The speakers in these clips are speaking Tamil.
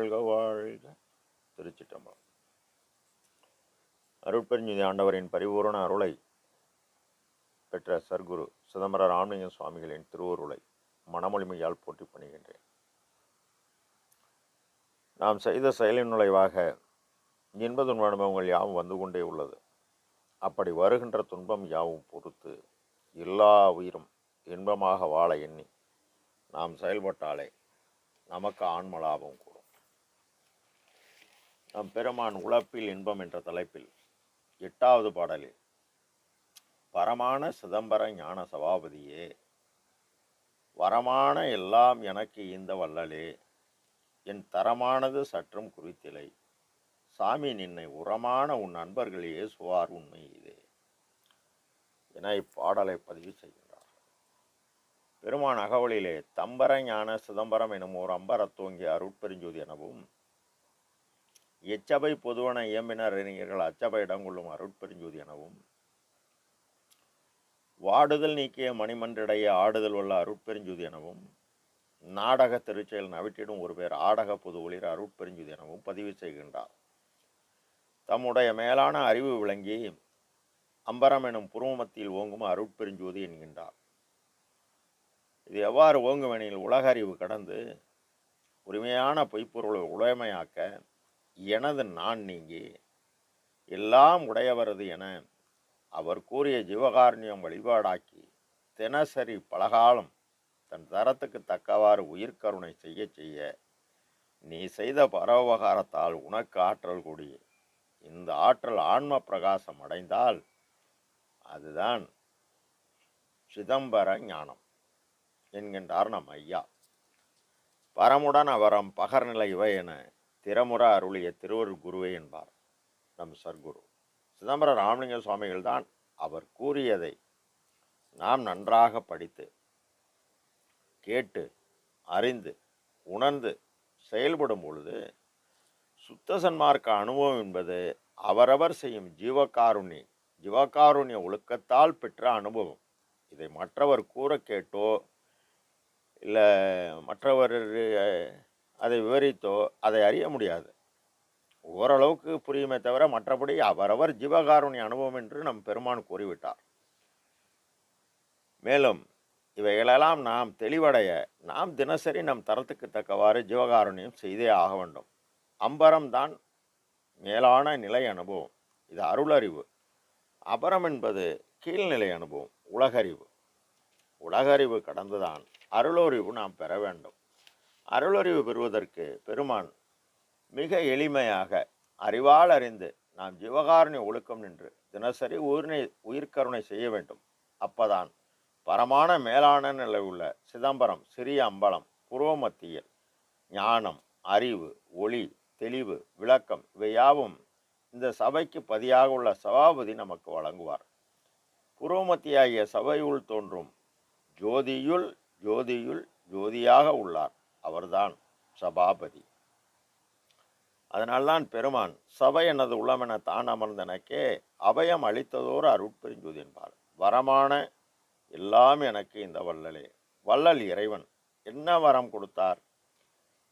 வாழ்க வாழ்க. திருச்சிட்டம்பலம் அருட்பெருஞ்சுதி ஆண்டவரின் பரிபூரண அருளை பெற்ற சர்க்குரு சிதம்பர ராமலிங்க சுவாமிகளின் திருவருளை மனமொழிமையால் போட்டி பண்ணுகின்றேன் நாம் செய்த செயலின் நுழைவாக இன்ப துன்ப அனுபவங்கள் யாவும் வந்து கொண்டே உள்ளது. அப்படி வருகின்ற துன்பம் யாவும் பொறுத்து எல்லா உயிரும் இன்பமாக வாழ எண்ணி நாம் செயல்பட்டாலே நமக்கு ஆன்மலாபம் கூட நம் பெருமான் உழப்பில் இன்பம் என்ற தலைப்பில் எட்டாவது பாடலில் பரமான சிதம்பர ஞான சபாபதியே வரமான எல்லாம் எனக்கு இந்த வள்ளலே என் தரமானது சற்றும் குறித்திலை. சாமி நின்னை உரமான உன் நண்பர்களையே ஏசுவார் உண்மை இதே என இப்பாடலை பதிவு செய்கின்றார். பெருமான் அகவலிலே தம்பர ஞான சிதம்பரம் எனும் ஓர் அம்பரத்தோங்கிய அருட்பெருஞ்சோதி எனவும் எச்சபை பொதுவன இயம்பினர் அறிஞர்கள் அச்சபை இடங்கொள்ளும் அருட்பெருஞ்சோதி எனவும் வாடுதல் நீக்கிய மணிமன்றிடைய ஆடுதல் உள்ள அருட்பெருஞ்சோதி எனவும் நாடக திருச்செயல் நவிட்டிடும் ஒரு பேர் ஆடக பொது ஒளிர் அருட்பெருஞ்சோதி எனவும் பதிவு செய்கின்றார். தம்முடைய மேலான அறிவு விளங்கி அம்பரம் எனும் புருவமத்தில் ஓங்கும் அருட்பெருஞ்சோதி என்கின்றார். இது எவ்வாறு ஓங்குமெனில் உலக அறிவு கடந்து உரிமையான பொய்ப்பொருளை உடைமையாக்க எனது நான் நீங்கி எல்லாம் உடையவரது என அவர் கூறிய ஜீவகாருண்யம் வழிபாடாக்கி தினசரி பலகாலம் தன் தரத்துக்கு தக்கவாறு உயிர்கருணை செய்ய செய்ய நீ செய்த பரோபகாரத்தால் உனக்கு ஆற்றல் கூடிய இந்த ஆற்றல் ஆன்ம பிரகாசம் அடைந்தால் அதுதான் சிதம்பர ஞானம் என்கின்றார் நம் ஐயா. பரமுடன் அவரம் பகர்நிலை இவை என திறமுற அருளிய திருவருள் குருவே என்பார் நம் சர்க்குரு. சிதம்பர ராமலிங்க சுவாமிகள் தான் அவர் கூறியதை நாம் நன்றாக படித்து கேட்டு அறிந்து உணர்ந்து செயல்படும் பொழுது சுத்த சன்மார்க்க அனுபவம் என்பது அவரவர் செய்யும் ஜீவகாருண்ய ஜீவகாருண்ய ஒழுக்கத்தால் பெற்ற அனுபவம். இதை மற்றவர் கூற கேட்டோ இல்லை மற்றவர் அதை விவரித்தோ அதை அறிய முடியாது. ஓரளவுக்கு புரியுமே தவிர மற்றபடி அவரவர் ஜீவகாருண்ய அனுபவம் என்று நம் பெருமான் கூறிவிட்டார். மேலும் இவைகளெல்லாம் நாம் தெளிவடைய நாம் தினசரி நம் தரத்துக்கு தக்கவாறு ஜீவகாருண்யம் செய்தே ஆக வேண்டும். அம்பரம் தான் மேலான நிலை அனுபவம். இது அருளறிவு. அபரம் என்பது கீழ்நிலை அனுபவம் உலகறிவு. உலகறிவு கடந்துதான் அருளறிவு நாம் பெற வேண்டும். அருளறிவு பெறுவதற்கு பெருமான் மிக எளிமையாக அறிவால் அறிந்து நாம் ஜீவகாருண்ய ஒழுக்கம் நின்று தினசரி உயிர்னை உயிர்கருணை செய்ய வேண்டும். அப்பதான் பரமான மேலான நிலை உள்ள சிதம்பரம் சிறிய அம்பலம் புருவமத்தியில் ஞானம் அறிவு ஒளி தெளிவு விளக்கம் இவையாவும் இந்த சபைக்கு பதியாக உள்ள சபாபதி நமக்கு வழங்குவார். புருவமத்தியாகிய சபையுள் தோன்றும் ஜோதியுள் ஜோதியுள் ஜோதியாக உள்ளார். அவர்தான் சபாபதி. அதனால்தான் பெருமான் சபை எனது உள்ளமென தான் அமர்ந்தனக்கே அபயம் அளித்ததோர் அருட்பெருஞ்சோதி என்பார். வரமான எல்லாம் எனக்கு இந்த வள்ளலே. வள்ளல் இறைவன் என்ன வரம் கொடுத்தார்?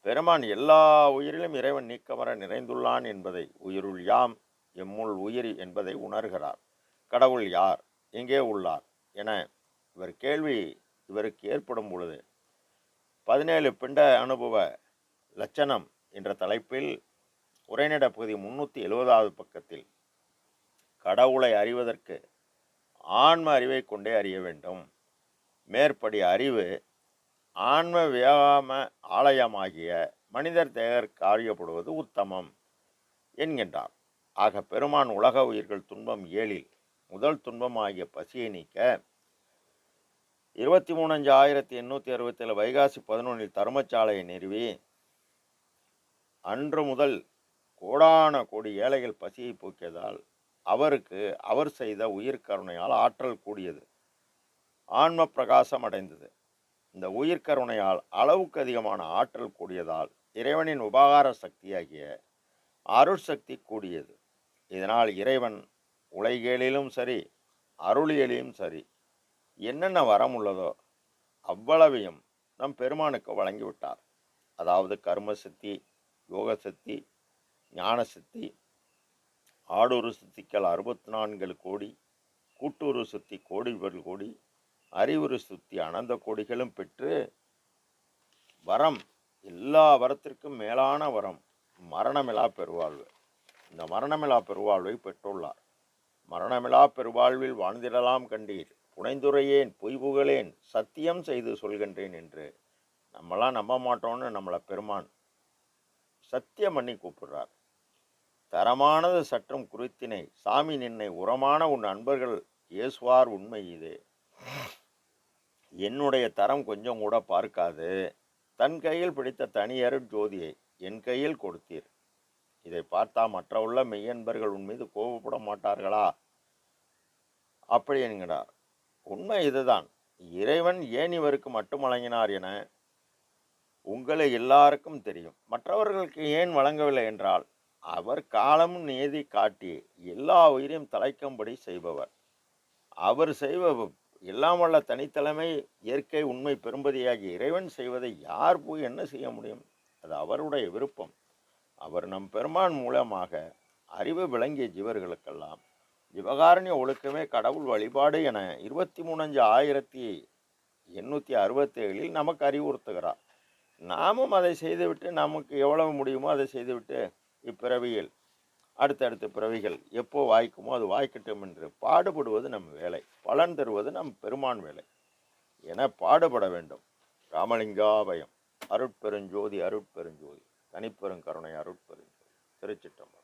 பெருமான் எல்லா உயிரிலும் இறைவன் நீக்கமர நிறைந்துள்ளான் என்பதை உயிருள் யாம் எம்முள் உயிர் என்பதை உணர்கிறார். கடவுள் யார்? எங்கே உள்ளார்? என இவர் கேள்வி இவருக்கு ஏற்படும் பொழுது பதினேழு பிண்ட அனுபவ லட்சணம் என்ற தலைப்பில் உரைநட பகுதி முன்னூற்றி எழுபதாவது பக்கத்தில் கடவுளை அறிவதற்கு ஆன்ம அறிவை கொண்டே அறிய வேண்டும். மேற்படி அறிவு ஆன்ம வியாம ஆலயமாகிய மனிதர் தேகருக்கு அறியப்படுவது உத்தமம் என்கின்றார். ஆக பெருமான் உலக உயிர்கள் துன்பம் ஏழில் முதல் துன்பமாகிய பசியை நீக்க இருபத்தி மூணஞ்சு ஆயிரத்தி எண்ணூற்றி அறுபத்தேழு வைகாசி பதினொன்றில் தர்மச்சாலையை நிறுவி அன்று முதல் கோடான கோடி ஏழைகள் பசியை போக்கியதால் அவருக்கு அவர் செய்த உயிர் கருணையால் ஆற்றல் கூடியது. ஆன்ம பிரகாசம் அடைந்தது. இந்த உயிர் கருணையால் அளவுக்கு அதிகமான ஆற்றல் கூடியதால் இறைவனின் உபகார சக்தியாகிய அருட்சக்தி கூடியது. இதனால் இறைவன் உலகியலிலும் சரி அருளியலிலும் சரி என்னென்ன வரம் உள்ளதோ அவ்வளவையும் நம் பெருமானுக்கு வழங்கிவிட்டார். அதாவது கர்ம சித்தி யோக சித்தி ஞான சித்தி ஆடூறு சித்திகள் அறுபத்தி நான்கு கோடி கூட்டுறு சுத்தி கோடி கோடி அறிவுறு சுத்தி அனந்த கோடிகளும் பெற்று வரம் எல்லா வரத்திற்கும் மேலான வரம் மரணமிலா பெருவாழ்வு. இந்த மரணமிலா பெருவாழ்வை பெற்றுள்ளார். மரணமிலா பெருவாழ்வில் வாழ்ந்திடலாம் கண்டீர். புனைந்துரையேன் பொய் புகழேன் சத்தியம் செய்து சொல்கின்றேன் என்று. நம்மளாம் நம்ப மாட்டோம்னு நம்மளை பெருமான் சத்தியம் பண்ணி கூப்பிடுறார். தரமானது சற்றும் குறித்தினை சாமி நின்னை உரமான உன் அன்பர்கள் இயேசுவார் உண்மை இது. என்னுடைய தரம் கொஞ்சம் கூட பார்க்காது தன் கையில் பிடித்த தனியருட் ஜோதியை என் கையில் கொடுத்தீர். இதை பார்த்தா மற்ற உள்ள மெய்யன்பர்கள் உன் மீது கோபப்பட மாட்டார்களா? அப்படி என்கிறார். உண்மை இதுதான். இறைவன் ஏன் இவருக்கு மட்டும் வழங்கினார் என உங்களை எல்லாருக்கும் தெரியும். மற்றவர்களுக்கு ஏன் வழங்கவில்லை என்றால் அவர் காலம் நேதி காட்டி எல்லா உயிரையும் தலைக்கும்படி செய்பவர். அவர் செய்வ எல்லாம் வல்ல தனித்தலைமை இயற்கை உண்மை பெரும்பதியாகிய இறைவன் செய்வதை யார் போய் என்ன செய்ய முடியும்? அது அவருடைய விருப்பம். அவர் நம் பெருமான் மூலமாக அறிவு விளங்கிய ஜீவர்களுக்கெல்லாம் ஜிவகாரண்ய ஒழுக்கமே கடவுள் வழிபாடு என இருபத்தி மூணஞ்சு ஆயிரத்தி எண்ணூற்றி அறுபத்தேழில் நமக்கு அறிவுறுத்துகிறார். நாமும் அதை செய்துவிட்டு நமக்கு எவ்வளவு முடியுமோ அதை செய்துவிட்டு இப்பிறவியில் அடுத்தடுத்த பிறவிகள் எப்போ வாய்க்குமோ அது வாய்க்கட்டும் என்று பாடுபடுவது நம் வேலை பலன் தருவது நம் பெருமான் வேலை என பாடுபட வேண்டும். ராமலிங்காபயம் அருட்பெருஞ்சோதி அருட்பெருஞ்சோதி தனிப்பெருங்கருணை அருட்பெருஞ்சோதி திருச்சிட்டம்பலம்